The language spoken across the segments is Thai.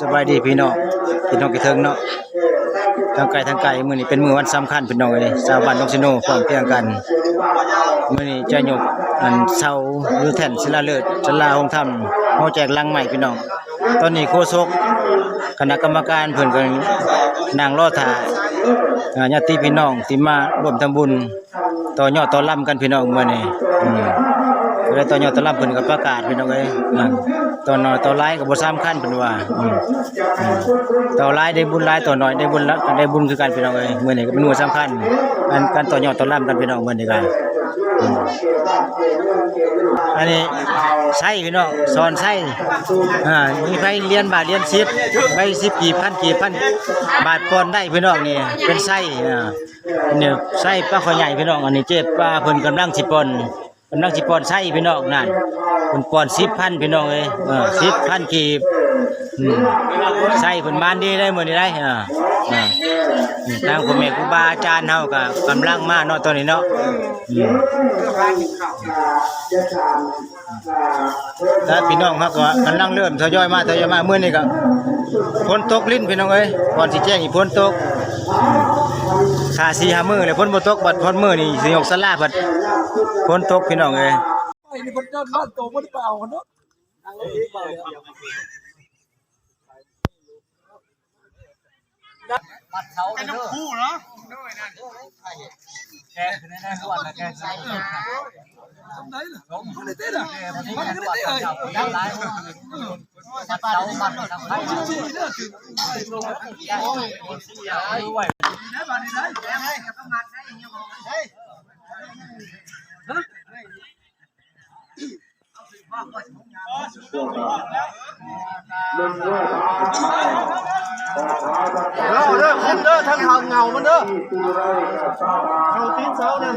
สบายดีพี่น้องพี่น้องกี่เทิงเนาะทางไกลทางไกลมือนี้เป็นมือวันสำคัญพี่น้องเอ้ยชาวบ้านนกสิโนพร้อมเพียงกันมือนี้จะยกอันเสาหรือแท่นศิลาฤกษ์ศาลาองค์ธรรมเฮาแจกลังใหม่พี่น้องตอนนี้โฆษกคณะกรรมการเพิ่นก็นั่งรอท่าอ่าญาติพี่น้องที่มาร่วมทำบุญต่อยอดต่อล่ำกันพี่น้องมื้อนี้ อืมก็เลยตอนยอดตอนรับเพิ่นก็ประกาศพี่น้องเอ้ยนั่นตอนน้อยตอนหลายก็บ่สำคัญเพิ่นว่าอืมอืมตอนหลายได้บุญหลายตอนน้อยได้บุญละได้บุญคือกันพี่น้องเอ้ยมื้อนี้ก็เป็นมื้อสำคัญอันการต่อยอดตอนรับกันพี่น้องมื้อนี้ก็อืมอันนี้ใช่พี่น้องสอนใช่อ่ามีไผเรียนบาทเรียน10ไป10กี่พันกี่พันบาทปอนได้พี่น้องนี่เป็นไส้อ่าเนี่ยไส้ปลาขอใหญ่พี่น้องอันนี้เจ็บปลาเพิ่นกำลังสิปอน กำลังสิปอนไส้พี่น้องนั่นเพิ่นปอน10,000พี่น้องเอ้ยเออ10,000กีบไส้เพิ่นมานดีได้มื้อนี้ได้อ่าอ่าอืมทางพ่อแม่ครูบาอาจารย์เฮาก็กำลังมาเนาะตอนนี้เนาะอืมถ้าพี่น้องครับก็กำลังเริ่มทยอยมาทยอยมาเมื่อนี้ก็ฝนตกลิ้นพี่น้องเอ้ยก่อนสิแจ้งอีกฝนตก ขาสี่หามือเลยฝนบตกบัดฝนมือนี่สิยกสลาบัดฝนตกพี่น้องเลยนี่คนเจ้าบ้านโตมันเปล่าเนาะทำได้นได้เต้นอะมันก็ได้เลยจริงๆเนี่ยถึงเด้อ เด้อคุณเด้อทางทางเงามันเด้อเงาตีนเสานั่น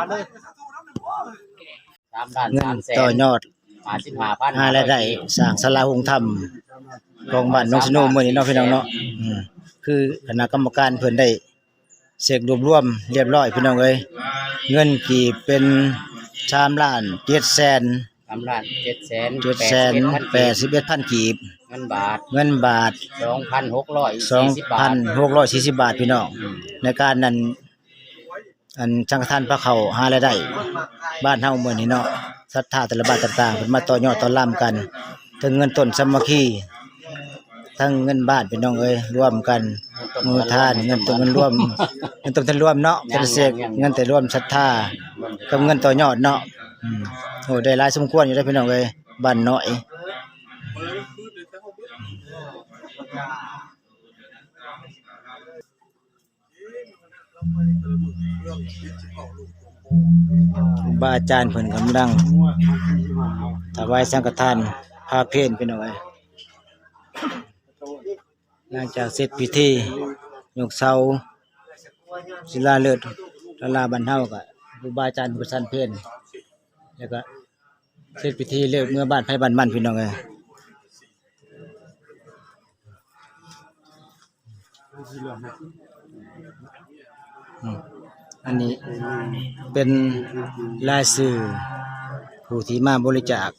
สามด้านเงิสามนแสนต่อยอดห้าสิบห้าพันหารายได้สร้างศาลาองค์ธรรมของบ้านนกสโนมื้อนี้เนาะพี่น้องเนาะอืมคือคณะกรรมการเพิ่นได้เสกรวบรวมเรียบร้อยพี่น้องเอ้ยเงินกี่เป็น3ล้าน7แสนสามล้านเจ็ดแสนเจ็ดแสนแปดสิบเอ็ดพันกีบเงินบาทเงินบาทสองพันหกร้อยสองสี่สิบบาพัทนหกร้อยสี่สิบบาทพี่น้องในการนั้น อันสังฆทานพระเขาหารายได้บ้านเฮาเมื่อนี้เนาะศรัทธาแต่ละบ้านต่างๆเพิ่นมาต่อยอดต่อล่ำกันทั้งเงินต้นสามัคคีทั้งเงินบ้านพี่น้องเอ้ยร่วมกันมือทานเงินต้นเงินร่วมเงินต้นทันร่วมเนาะเป็นเสกเงินแต่ร่วมศรัทธากับเงินต่อยอดเนาะอืมโอ้ได้หลายสมควรอยู่ได้อพี่น้องเอ้ยบ้านน้อย บาอาจารย์เพิ่นกำลังถวายสังฆทานพาเพลพี่น้องเอ้ยหลังจากเสร็จพิธียกเสาศิลาฤกษ์ละลาบรรเทาก็ครูบาอาจารย์ประชันเพลแล้วก็เสร็จพิธีเลิกเมื่อบ้านไผบ้านมันพี่น้องเอ้ย อันนี้เป็นรายสื่อผู้ที่มาบริจาค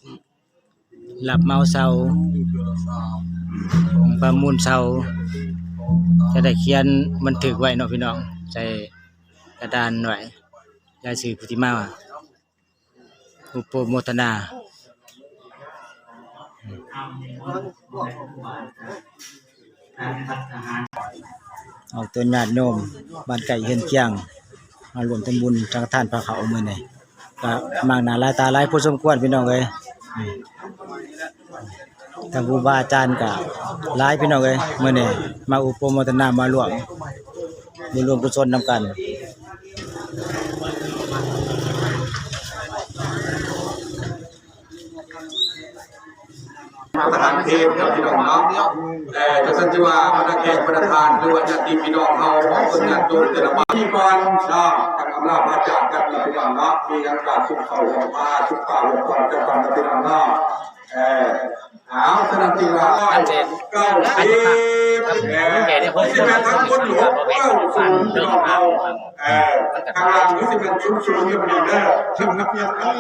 หลับเมาเศร้าประมูลเศร้าจะได้เขียนบันทึกไว้เนาะพี่น้องใส่กระดานไว้รายสื่อผู้ที่มาอุปโมทนา เอาตัวญาติโยมบ้านไก่เฮือนเคียงมารวมทำบุญจังท่านพระเขาเมื่อไงก็มากหนาลายตาลายพอสมควรพี่น้องเลยทางครูบาอาจารย์กับลายพี่น้องเลยเมื่อนี้มาอุปโมตนามารวมมารวมกุศลนำกัน ทหารเทพครับพี่น้องเนาะเอ่อจะสัญจว่าพนักงานประธานหรือว่าญาติพี่น้องเขาของคนงานโดนแต่ละบ้านที่ก่อนเนาะกับอำนาจมาจากกันนะพี่น้องเนาะมีการการสุขเขาของมาสุขป่าลงก่อนจะก่อนนะพี่น้องเนาะเออเอาสนับสนุนว่าเก้าสิบเออสิบแปดทั้งคนหลวงเก้าสูงพี่น้องเราเออข้างล่างนี่สิบเป็นชุ่มชุ่มๆอยู่เด้อชุ่มนักเรียนเออ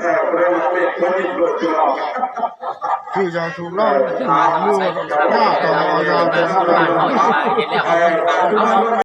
เออเรื่องเป็นคนที่รวยพี่น้องคือจะถูกล่อหามือหน้าต่อเอายว ไปบ้านเขาอยู่บ้า